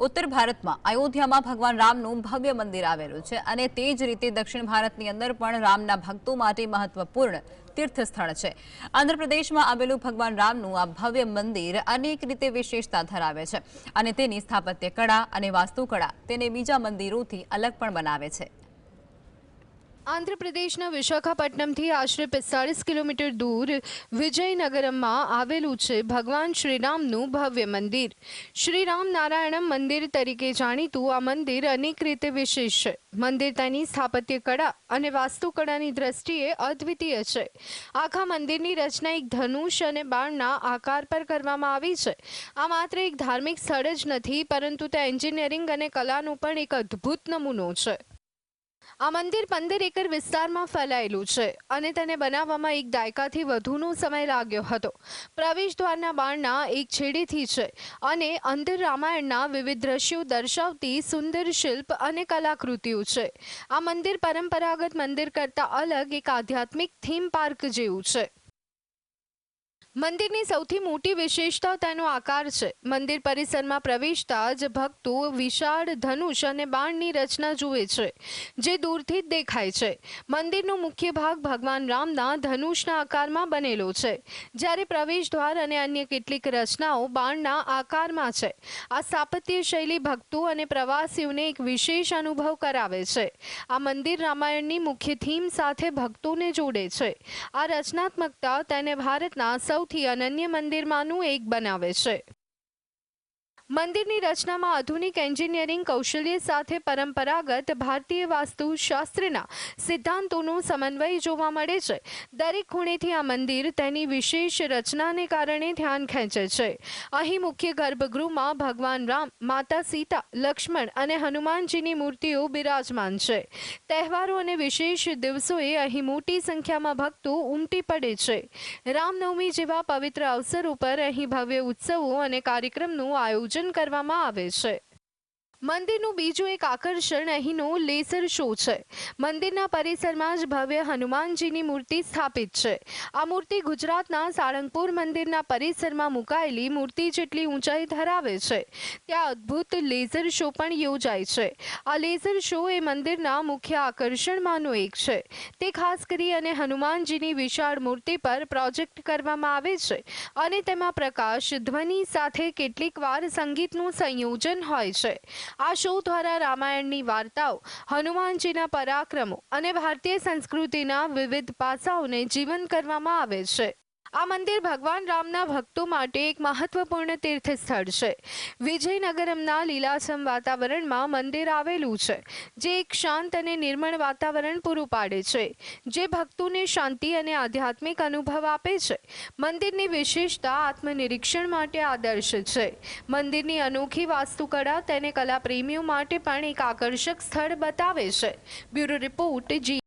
ઉત્તર ભારતમાં અયોધ્યામાં ભગવાન રામનું ભવ્ય મંદિર આવેલું છે અને તે જ રીતે દક્ષિણ ભારતની અંદર પણ રામના ભક્તો માટે મહત્વપૂર્ણ તીર્થસ્થળ છે. આંધ્રપ્રદેશમાં આવેલું ભગવાન રામનું આ ભવ્ય મંદિર અનેક રીતે વિશેષતા ધરાવે છે અને તેની સ્થાપત્ય કળા અને વાસ્તુકળા તેને બીજા મંદિરોથી અલગ પણ બનાવે છે. આંધ્રપ્રદેશના વિશાખાપટ્ટનમથી આશરે પિસ્તાળીસ કિલોમીટર દૂર વિજયનગરમમાં આવેલું છે ભગવાન શ્રીરામનું ભવ્ય મંદિર. શ્રીરામ નારાયણમ મંદિર તરીકે જાણીતું આ મંદિર અનેક રીતે વિશેષ છે. મંદિર તેની સ્થાપત્ય કળા અને વાસ્તુકળાની દ્રષ્ટિએ અદ્વિતીય છે. આખા મંદિરની રચના એક ધનુષ અને બાણના આકાર પર કરવામાં આવી છે. આ માત્ર એક ધાર્મિક સ્થળ જ નથી, પરંતુ તે એન્જિનિયરિંગ અને કલાનું પણ એક અદ્ભુત નમૂનો છે. આ મંદિર પંદર એકર વિસ્તારમાં ફેલાયેલું છે અને તેને બનાવવામાં એક દાયકાથી વધુનો સમય લાગ્યો હતો. પ્રવેશ દ્વારના એક છેડેથી છે અને અંદર રામાયણના વિવિધ દ્રશ્યો દર્શાવતી સુંદર શિલ્પ અને કલાકૃતિઓ છે. આ મંદિર પરંપરાગત મંદિર કરતાં અલગ, એક આધ્યાત્મિક થીમ પાર્ક જેવું છે. મંદિરની સૌથી મોટી વિશેષતા તેનો આકાર છે. મંદિર પરિસરમાં પ્રવેશતા જ ભક્તો વિશાળ ધનુષ અને બાણની રચના જુએ છે, જે દૂરથી જ દેખાય છે. મંદિરનો મુખ્ય ભાગ ભગવાન રામના ધનુષના આકારમાં બનેલો છે. જ્યારે પ્રવેશ દ્વાર અને અન્ય કેટલીક રચનાઓ બાણના આકારમાં છે. આ સ્થાપત્ય શૈલી ભક્તો અને પ્રવાસીઓને એક વિશેષ અનુભવ કરાવે છે. આ મંદિર રામાયણની મુખ્ય થીમ સાથે ભક્તોને જોડે છે. આ રચનાત્મકતા તેને ભારતના સૌથી અનન્ય મંદિરમાંનું એક બનાવે છે. મંદિરની રચનામાં આધુનિક એન્જિનિયરિંગ કૌશલ્ય સાથે પરંપરાગત ભારતીય વાસ્તુશાસ્ત્રના સિદ્ધાંતોનો સમન્વય જોવા મળે છે. દરેક ખૂણેથી આ મંદિર તેની વિશેષ રચનાને કારણે ધ્યાન ખેંચે છે. અહીં મુખ્ય ગર્ભગૃહમાં ભગવાન રામ, માતા સીતા, લક્ષ્મણ અને હનુમાનજીની મૂર્તિઓ બિરાજમાન છે. તહેવારો અને વિશેષ દિવસોએ અહીં મોટી સંખ્યામાં ભક્તો ઉમટી પડે છે. રામનવમી જેવા પવિત્ર અવસર ઉપર અહીં ભવ્ય ઉત્સવો અને કાર્યક્રમનું આયોજન કરવામાં આવે છે. મંદિરનું બીજું એક આકર્ષણ અહીંનો લેસર શો છે. મંદિરના પરિસરમાં જ ભવ્ય હનુમાનજીની મૂર્તિ સ્થાપિત છે. આ મૂર્તિ ગુજરાતના સાળંગપુર મંદિરના પરિસરમાં મુકાયેલી મૂર્તિ જેટલી ઊંચાઈ ધરાવે છે. ત્યાં અદ્ભુત લેઝર શો પણ યોજાય છે. આ લેઝર શો એ મંદિરના મુખ્ય આકર્ષણમાંનો એક છે. તે ખાસ કરી અને હનુમાનજીની વિશાળ મૂર્તિ પર પ્રોજેક્ટ કરવામાં આવે છે અને તેમાં પ્રકાશ, ધ્વનિ સાથે કેટલીક વાર સંગીતનું સંયોજન હોય છે. આ શો દ્વારા રામાયણની વાર્તાઓ, હનુમાનજીના પરાક્રમો અને ભારતીય સંસ્કૃતિના વિવિધ પાસાઓને જીવંત કરવામાં આવે છે. આ મંદિર ભગવાન રામના ભક્તો માટે એક મહત્વપૂર્ણ તીર્થસ્થળ છે. વિજયનગરમના લીલાછમ વાતાવરણમાં મંદિર આવેલું છે, જે એક શાંત અને નિર્મળ વાતાવરણ પૂરું પાડે છે, જે ભક્તોને શાંતિ અને આધ્યાત્મિક અનુભવ આપે છે. મંદિરની વિશેષતા આત્મનિરીક્ષણ માટે આદર્શ છે. મંદિરની અનોખી વાસ્તુકળા તેને કલાપ્રેમીઓ માટે પણ એક આકર્ષક સ્થળ બતાવે છે. બ્યુરો રિપોર્ટ જી